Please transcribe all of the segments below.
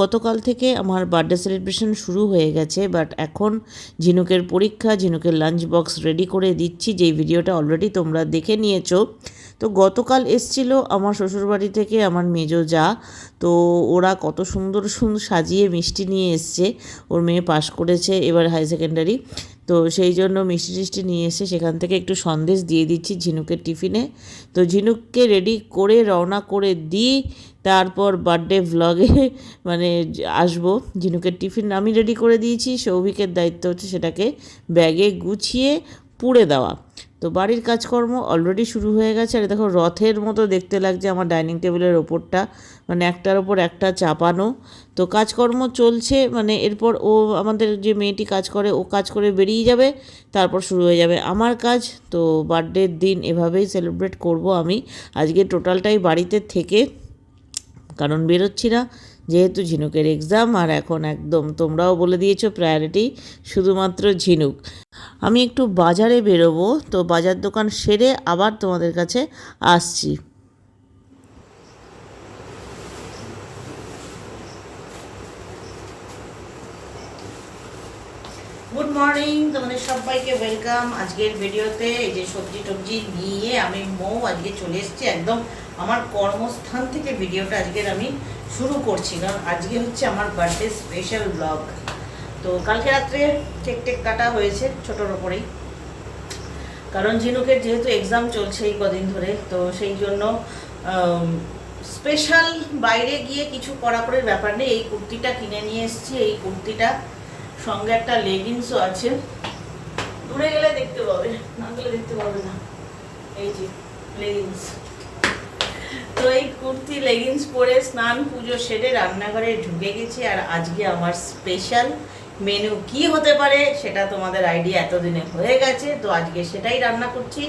গতকাল থেকে আমার বার্থডে সেলিব্রেশন শুরু হয়ে গেছে বাট এখন ঝিনুকের পরীক্ষা, ঝিনুকের লাঞ্চ বক্স রেডি করে দিচ্ছি, যেই ভিডিওটা অলরেডি তোমরা দেখে নিয়েছো। তো গতকাল এসছিল আমার শ্বশুরবাড়ি থেকে আমার মেজো যা। তো ওরা কত সুন্দর সুন্দর সাজিয়ে মিষ্টি নিয়ে এসছে। ওর মেয়ে পাশ করেছে এবার হাই সেকেন্ডারি তো সেই জন্য মিষ্টি টিষ্টি নিয়ে এসে সেখান থেকে একটু সন্দেশ দিয়ে দিচ্ছি ঝিনুকের টিফিনে তো ঝিনুককে রেডি করে, রওনা করে দিই। তারপর বার্থডে ভ্লগে মানে আসব। ঝিনুকের টিফিন আমি রেডি করে দিয়েছি। সৌভিকের দায়িত্ব হচ্ছে সেটাকে ব্যাগে গুছিয়ে পুড়ে দেওয়া। তো বাড়ির কাজকর্ম অলরেডি শুরু হয়ে গেছে। আর দেখো রথের মতো দেখতে লাগছে আমার ডাইনিং টেবিলের ওপরটা। মানে একটার ওপর একটা চাপানো। তো কাজকর্ম চলছে মানে এরপর ও আমাদের যে মেয়েটি কাজ করে, ও কাজ করে বেরিয়ে যাবে, তারপর শুরু হয়ে যাবে আমার কাজ। তো বার্থডের দিন এভাবেই সেলিব্রেট করব আমি। আজকে টোটালটাই বাড়িতে থেকে কারণ বেরোচ্ছি না, যেহেতু ঝিনুকের এক্সাম আর এখন একদম তোমরাও বলে দিয়েছ প্রায়োরিটি শুধুমাত্র ঝিনুক। আমি একটু বাজারে বেরোবো, তো বাজার দোকান সেরে আবার তোমাদের কাছে আসছি। গুড মর্নিং তোমাদের সবাইকে ওয়েলকাম আজকের ভিডিওতে এই যে সবজি টবজি নিয়ে আমি মৌ আজকে চলে এসেছি। একদম আমার কর্মস্থান থেকে ভিডিওটা আজকের আমি শুরু করছি। কারণ আজকে হচ্ছে আমার বার্থডে স্পেশাল ব্লগ তো কালকে রাত্রে কেক টেক কাটা হয়েছে ছোটোর ওপরেই। কারণ ঝিনুকের যেহেতু এক্সাম চলছে এই কদিন ধরে, তো সেই জন্য স্পেশাল বাইরে গিয়ে কিছু কড়াকড়ির ব্যাপার নেই। এই কুর্তিটা কিনে নিয়ে এসেছি। এই কুর্তিটা সঙ্গে একটা লেগিংসও আছে। দূরে গেলে দেখতে পাবে, না গেলে দেখতে পাবে না। এই যে লেগিংস তো এই কুর্তি লেগিংস পরে স্নান, পুজো সেরে রান্নাঘরে ঢুকে গেছি। আর আজকে আমার স্পেশাল মেনু কি হতে পারে সেটা তোমাদের আইডিয়া এতদিনে হয়ে গেছে, তো আজকে সেটাই রান্না করছি।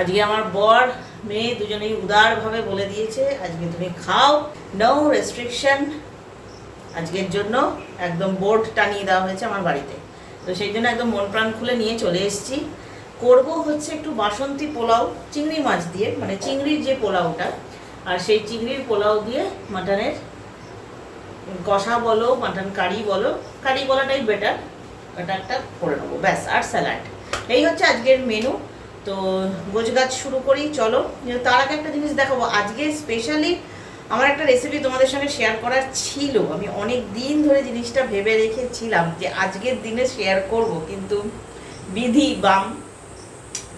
আজকে আমার বর, মেয়ে দুজনেই উদারভাবে বলে দিয়েছে, আজকে তুমি খাও নো রেস্ট্রিকশন আজকের জন্য একদম বোর্ড টানিয়ে দেওয়া হয়েছে আমার বাড়িতে। তো সেই জন্য একদম মন প্রাণ খুলে নিয়ে চলে এসেছি। করব হচ্ছে একটু বাসন্তী পোলাও, চিংড়ি মাছ দিয়ে মানে চিংড়ির যে পোলাওটা, আর সেই চিংড়ির পোলাও দিয়ে মাটনের কষা বলো, মাটন কারি বলো, কারি বলাটাই বেটার এটা একটা করে নেব। ব্যাস, আর স্যালাড এই হচ্ছে আজকের মেনু তো গোছগাছ শুরু করি, চলো। তার আগে একটা জিনিস দেখাবো। আজকে স্পেশালি আমার একটা রেসিপি তোমাদের সঙ্গে শেয়ার করার ছিল। আমি অনেক দিন ধরে জিনিসটা ভেবে রেখেছিলাম যে আজকের দিনে শেয়ার করব, কিন্তু বিধি, বাম,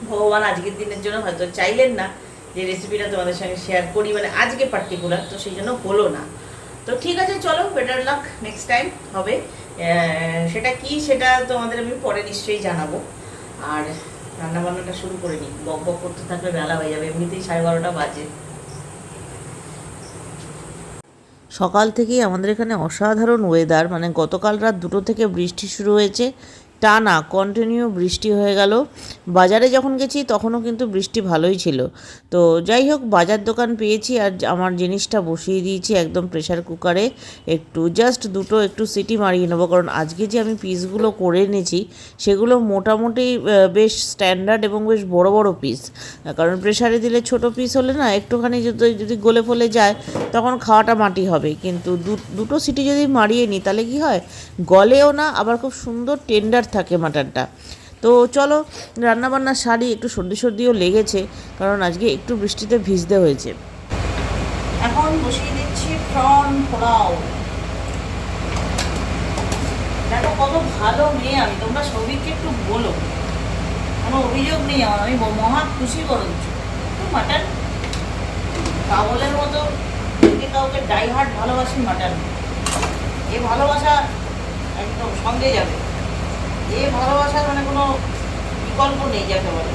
ভগবান আজকের দিনের জন্য হয়তো চাইলেন না যে রেসিপিটা তোমাদের সঙ্গে শেয়ার করি মানে আজকে পার্টিকুলার তো সেই জন্য হলো না। তো ঠিক আছে, চলো বেটার লাক নেক্সট টাইম হবে। সেটা কি সেটা তোমাদের আমি পরে নিশ্চয়ই জানাব। আর রান্নাবান্নাটা শুরু করে নিই। বক বক করতে থাকলে বেলা হয়ে যাবে, এমনিতেই সাড়ে বারোটা বাজে। সকাল থেকেই আমাদের এখানে অসাধারণ ওয়েদার মানে গতকাল রাত দুটো থেকে বৃষ্টি শুরু হয়েছে। টানা কন্টিনিউ বৃষ্টি হয়ে গেল। বাজারে যখন গেছি তখনও কিন্তু বৃষ্টি ভালোই ছিল। তো যাই হোক, বাজার দোকান পেয়েছি আর আমার জিনিসটা বসিয়ে দিয়েছি একদম প্রেশার কুকারে একটু জাস্ট দুটো একটু সিটি মারিয়ে নেব, কারণ আজকে যে আমি পিসগুলো করে এনেছি, সেগুলো মোটামুটি বেশ স্ট্যান্ডার্ড এবং বেশ বড় বড় পিস কারণ প্রেশারে দিলে ছোট পিস হলে না, একটুখানি যদি যদি গলে ফলে যায়, তখন খাওয়াটা মাটি হবে। কিন্তু দুটো সিটি যদি মারিয়ে নিই তাহলে কি হয়? গলেও না, আবার খুব সুন্দর টেন্ডার থাকে মাটনটা। তো চলো, রান্নাবান্না শাড়ি একটু সর্দি সর্দিও লেগেছে, কারণ আজকে একটু বৃষ্টিতে ভিজতে হয়েছে। এখন বসিয়ে দিচ্ছি প্রন পোলাও। দেখো কত ভালো মেয়ে আমি, তোমরা সৌভিককে একটু বলো। কোনো অভিযোগ নেই আমার, আমি মহা খুশি বরঞ্চ তো মাটন কাবলের মতো কাউকে ডাই হার্ট ভালোবাসি মাটন, এ ভালোবাসা একদম সঙ্গে যাবে। এ ভালোবাসার মানে কোনো বিকল্প নেই যাকে বলে।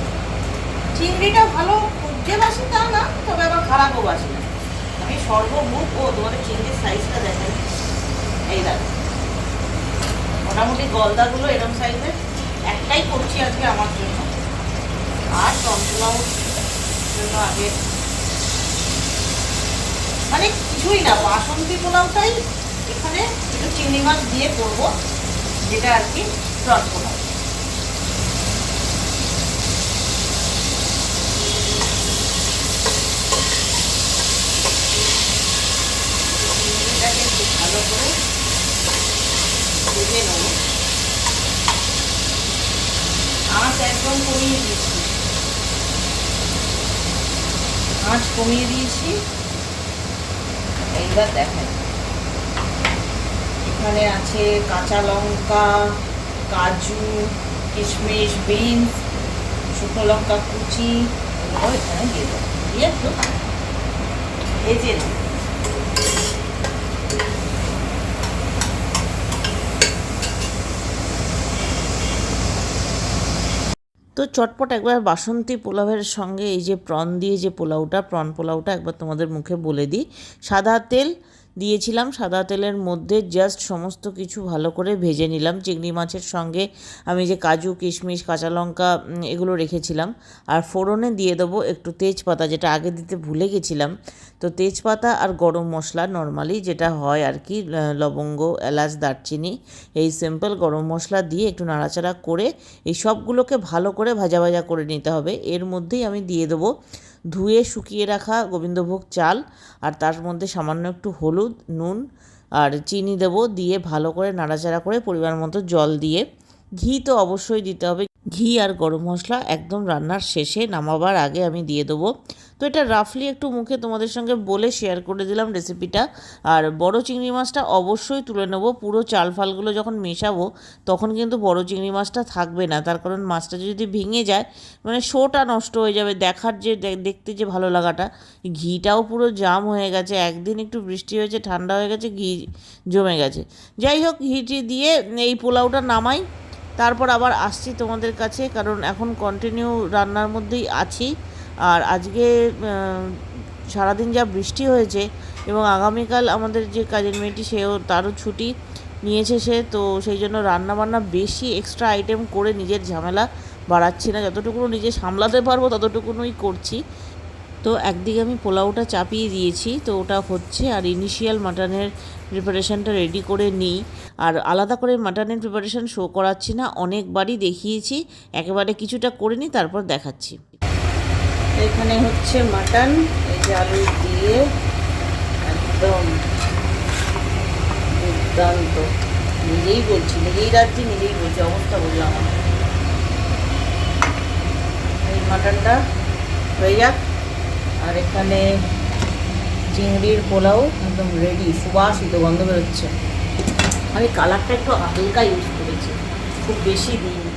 চিংড়িটা ভালো খুঁজতে বাসি তা না, তবে আবার খারাপও বাসি না। আমি সর্বমুখ ও তোমাদের চিংড়ির সাইজটা দেখেন এই দেখো। মোটামুটি গলদাগুলো এরকম সাইজের একটাই করছি আজকে আমার জন্য। আর টমপোলাও জন্য আগে। মানে কিছুই না, বাসন্তী পোলাওটাই এখানে একটু চিংড়ি মাছ দিয়ে করব, যেটা আর কি ভেজে নেব। আঁচ একদম কমিয়ে দিয়েছি। আঁচ কমিয়ে দিয়েছি। এইবার দেখেন। এখানে আছে কাঁচা লঙ্কা কাজু, কিশমিশ, বিনস, শুকনো লঙ্কা কুচি এগুলো এখানে দিয়ে দেবো দিয়ে একটু ভেজে নেব তো চটপট একবার বাসন্তী পোলাওয়ের সঙ্গে এই যে প্রন দিয়ে যে পোলাওটা, প্রন পোলাওটা একবার তোমাদের মুখে বলে দিই। সাদা তেল দিয়েছিলাম সাদা তেলের মধ্যে জাস্ট সমস্ত কিছু ভালো করে ভেজে নিলাম। চিংড়ি মাছের সঙ্গে আমি যে কাজু, কিশমিশ, কাঁচা লঙ্কা এগুলো রেখেছিলাম। আর ফোড়নে দিয়ে দেবো একটু তেজপাতা, যেটা আগে দিতে ভুলে গেছিলাম। তো তেজপাতা আর গরম মশলা নর্মালি যেটা হয় আর কি লবঙ্গ, এলাচ, দারচিনি, এই সিম্পল গরম মশলা দিয়ে একটু নাড়াচাড়া করে এই সবগুলোকে ভালো করে ভাজা ভাজা করে নিতে হবে। এর মধ্যেই আমি দিয়ে দেবো ধুয়ে শুকিয়ে রাখা গোবিন্দভোগ চাল, আর তার মধ্যে সামান্য একটু হলুদ, নুন আর চিনি দেব দিয়ে ভালো করে নাড়াচাড়া করে পরিমাণ মতো জল দিয়ে। ঘি তো অবশ্যই দিতে হবে। ঘি আর গরম মশলা একদম রান্নার শেষে নামাবার আগে আমি দিয়ে দেবো তো এটা রাফলি একটু মুখে তোমাদের সঙ্গে বলে শেয়ার করে দিলাম রেসিপিটা আর বড় চিংড়ি মাছটা অবশ্যই তুলে নেব। পুরো চাল ফালগুলো যখন মেশাবো, তখন কিন্তু বড় চিংড়ি মাছটা থাকবে না। তার কারণ মাছটা যদি ভেঙে যায় মানে শোটা নষ্ট হয়ে যাবে। দেখার যে দেখতে যে ভালো লাগাটা, ঘিটাও পুরো জাম হয়ে গেছে। একদিন একটু বৃষ্টি হয়েছে, ঠান্ডা হয়ে গেছে, ঘি জমে গেছে। যাই হোক, ঘিটি দিয়ে এই পোলাওটা নামাই। তারপর আবার আসছি তোমাদের কাছে, কারণ এখন কন্টিনিউ রান্নার মধ্যেই আছি। আর আজকে সারাদিন যা বৃষ্টি হয়েছে এবং আগামীকাল আমাদের যে কাজের মেয়েটি, সেও তারও ছুটি নিয়েছে সে, তো সেই জন্য রান্না বান্না বেশি এক্সট্রা আইটেম করে নিজের ঝামেলা বাড়াচ্ছি না। যতটুকু নিজে সামলাতে পারব, ততটুকুনই করছি। তো একদিকে আমি পোলাওটা চাপিয়ে দিয়েছি, তো ওটা হচ্ছে আর ইনিশিয়াল মাটনের প্রিপারেশানটা রেডি করে নিই। আর আলাদা করে মাটনের প্রিপারেশান শো করাচ্ছি না, অনেকবারই দেখিয়েছি, একেবারে কিছুটা করে নিই, তারপর দেখাচ্ছি। এখানে হচ্ছে মাটন, এই যে আলু দিয়ে একদম দুর্দান্ত। নিজেই বলছি, নিজেই রাখছি নিজেই বলছি, অবস্থা বললাম আমার এই মাটনটা হয়ে যাক। আর এখানে চিংড়ির পোলাও একদম রেডি সুবাসিত গন্ধ বেরোচ্ছে। আমি কালারটা একটু হালকা ইউজ করেছি, খুব বেশি দিইনি।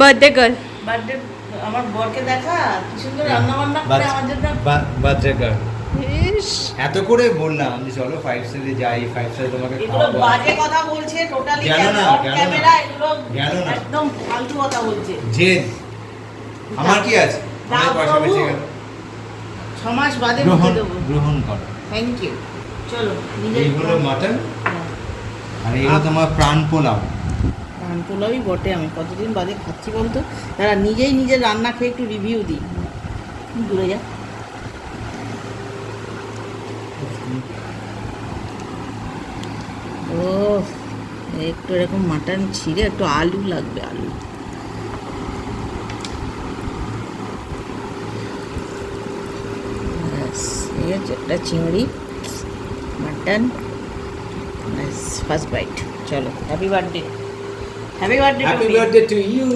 বার্থডে গার্ল বার্থডে আমার বরকে দেখা কি সুন্দর রান্না বান্না করে আমার জন্য। বার্থডে গার্ল ইস। এত করে বললাম যে চলো ফাইভ স্টারে যাই ফাইভ স্টারে তোমাকে খাওয়াবো। বাজে কথা বলছে টোটালি গেল না, ক্যামেরা এগুলো গেল না। একদম ফালতু কথা বলছে। জেদ। আমার কি আছে? অনেক পয়সা বাবু। গেল। ছ মাস বাদে গ্রহণ মুখে দেবো। গ্রহণ করো। থ্যাংক ইউ চলো এইগুলো মাটন হ্যাঁ। আর এইগুলো তোমার প্রাণ পোলাও। ধান পোলাওই বটে আমি। কতদিন বাদে খাচ্ছি বলতো? তারা নিজেই নিজের রান্না খেয়ে একটু রিভিউ দিই। দূরে যা। ও একটু এরকম মাটন ছিঁড়ে একটু আলু লাগবে, আলু। একটা চিংড়ি, মাটন। ফার্স্ট বাইট চলো happy birthday happy birthday happy birthday to you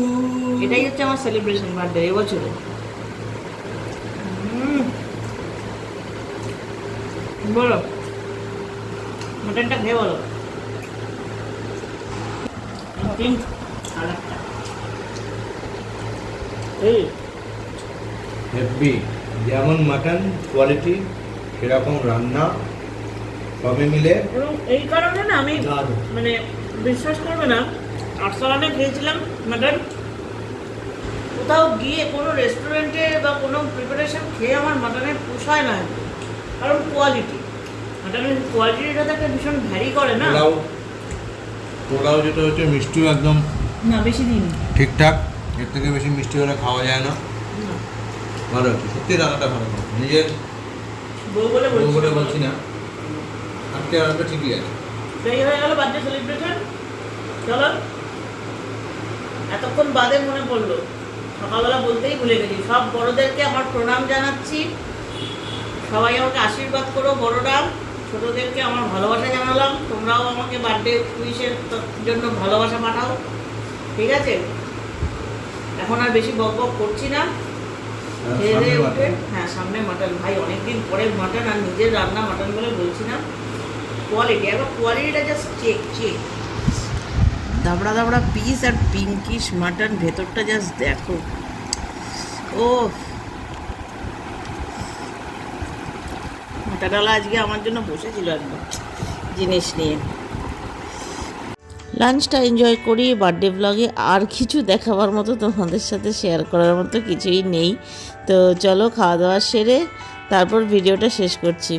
এটাই হচ্ছে আমার সেলিব্রেশন বার্থডে এবছরে। বলো। মাটনটা খেয়ে বলো। এই। হেভি যেমন মাটন কোয়ালিটি সেরকম রান্না সবে মিলে। এবং এই কারণে না আমি। মানে বিশ্বাস করবে না আটশালানে খেয়েছিলাম মাটন কোথাও গিয়ে কোনো রেস্টুরেন্টে বা কোনো প্রিপারেশন খেয়ে আমার মাটনের পোষায় না। কারণ কোয়ালিটি মাটনের কোয়ালিটিটা তো একটা ভীষণ ভ্যারি করে না। পোলাও। যেটা হচ্ছে মিষ্টিও একদম না বেশি দিন ঠিকঠাক। এর থেকে বেশি মিষ্টি হলে খাওয়া যায় না। ভালো হচ্ছে সত্যি রান্নাটা ভালো নিজের বউ বলে বউ বলে বলছি। বলছি না। আজকে রান্নাটা ঠিকই আছে। সেই হয়ে গেল বার্থডে সেলিব্রেশন চলো। এতক্ষণ বাদে মনে পড়ল। সকালবেলা বলতেই ভুলে গেছি। সব বড়দেরকে আমার প্রণাম জানাচ্ছি। সবাই আমাকে আশীর্বাদ করো বড়রা ছোটদেরকে আমার ভালোবাসা জানালাম। তোমরাও আমাকে বার্থডে উইশের জন্য ভালোবাসা পাঠাও। ঠিক আছে? এখন আর বেশি বক বক করছি না। খেয়ে সামনে দিয়ে উঠে। হ্যাঁ সামনে মাটন ভাই অনেকদিন পরে মাটন আর নিজের রান্না মাটন বলে বলছি না। কোয়ালিটি একবার কোয়ালিটিটা জাস্ট চেক চেক দাবড়া দাবড়া পিস আর পিঙ্কিশ মাটন ভেতরটা জাস্ট দেখো। ও মোটাডালা আজকে আমার জন্য বসেছিল একদম জিনিস নিয়ে। লাঞ্চটা এনজয় করি বার্থডে ব্লগে আর কিছু দেখাবার মতো তোমাদের সাথে শেয়ার করার মতো কিছুই নেই। তো চলো খাওয়া দাওয়া সেরে তারপর ভিডিওটা শেষ করছি।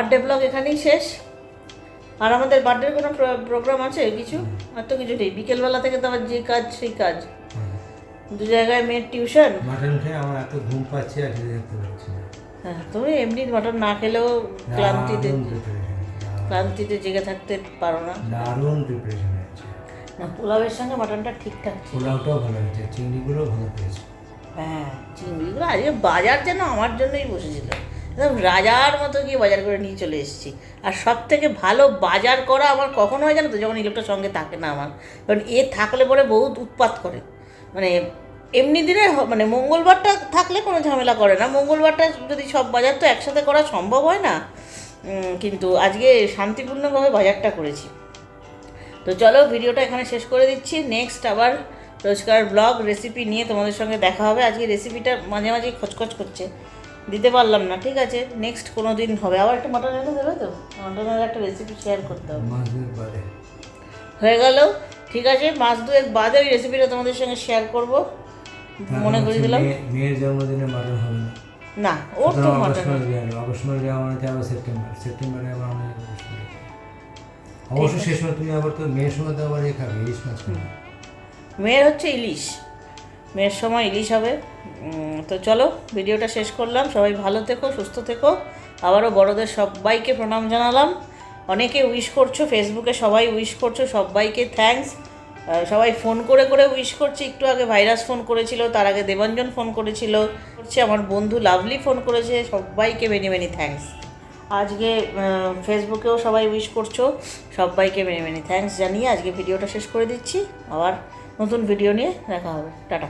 বার্থডে ব্লগ এখানেই শেষ। আর আমাদের বার্থডের কোনো প্রোগ্রাম আছে কিছু? আর তো কিছু নেই। বিকেলবেলা থেকে তো আবার যে কাজ সেই কাজ। দু জায়গায় মেয়ের টিউশন। মাটন খেয়ে আমার এত ঘুম পাচ্ছে আর যেতে পারছি হ্যাঁ তুমি এমনি মাটন না খেলেও ক্লান্তিতে। ক্লান্তিতে জেগে থাকতে পারো না। দারুণ প্রিপারেশন হয়েছে। না পোলাওয়ের সঙ্গে মাটনটা ঠিকঠাক পোলাওটাও ভালো হয়েছে চিংড়িগুলো ভালো পেয়েছে হ্যাঁ চিংড়িগুলো আজকে বাজার যেন আমার জন্যই বসেছিল। একদম রাজার মতো গিয়ে বাজার করে নিয়ে চলে এসেছি। আর সব থেকে ভালো বাজার করা আমার কখনো হয় জানো তো, যখন এই সঙ্গে থাকে না আমার। কারণ এ থাকলে পরে বহুত উৎপাত করে। মানে এমনি দিনে মানে মঙ্গলবারটা থাকলে কোনো ঝামেলা করে না। মঙ্গলবারটা যদি সব বাজার তো একসাথে করা সম্ভব হয় না কিন্তু আজকে শান্তিপূর্ণভাবে বাজারটা করেছি। তো চলো ভিডিওটা এখানে শেষ করে দিচ্ছি। নেক্সট আবার রোজকার ব্লগ রেসিপি নিয়ে তোমাদের সঙ্গে দেখা হবে। আজকে রেসিপিটা মাঝে মাঝে খচখচ করছে। দিতে পারলাম না ঠিক আছে? নেক্সট কোনো দিন হবে। আবার একটা মাটন এনে দেবে তো? মাটনের একটা রেসিপি শেয়ার করতে হবে। হয়ে গেল। ঠিক আছে মাস দুয়েক বাদে ওই রেসিপিটা তোমাদের সঙ্গে শেয়ার করব। মনে করে দিলাম। মেয়ের জন্মদিনে মাটন হবে না। না ওর তো মাটন অগস্ট মাসে যাবে মানে আবার সেপ্টেম্বর সেপ্টেম্বরে আবার যাবে। অবশ্য শেষ তুমি আবার তো মেয়ের সময় তো আবার এ খাবে ইলিশ মাছ মেয়ের হচ্ছে ইলিশ। মেয়ের সময় ইলিশ হবে। তো চলো, ভিডিওটা শেষ করলাম। সবাই ভালো থেকো, সুস্থ থেকো। আবারও বড়দের সবাইকে প্রণাম জানালাম। অনেকে উইশ করছ ফেসবুকে সবাই উইশ করছ, সবাইকে থ্যাঙ্কস সবাই ফোন করে করে উইশ করছে। একটু আগে ভাইরাস ফোন করেছিল, তার আগে দেবাঞ্জন ফোন করেছিল। হচ্ছে আমার বন্ধু লাভলি ফোন করেছে, সবাইকে মেনি মেনি থ্যাঙ্কস আজকে ফেসবুকেও সবাই উইশ করছ, সবাইকে মেনি মেনি থ্যাঙ্কস জানিয়ে আজকে ভিডিওটা শেষ করে দিচ্ছি। আবার নতুন ভিডিও নিয়ে দেখা হবে টাটা।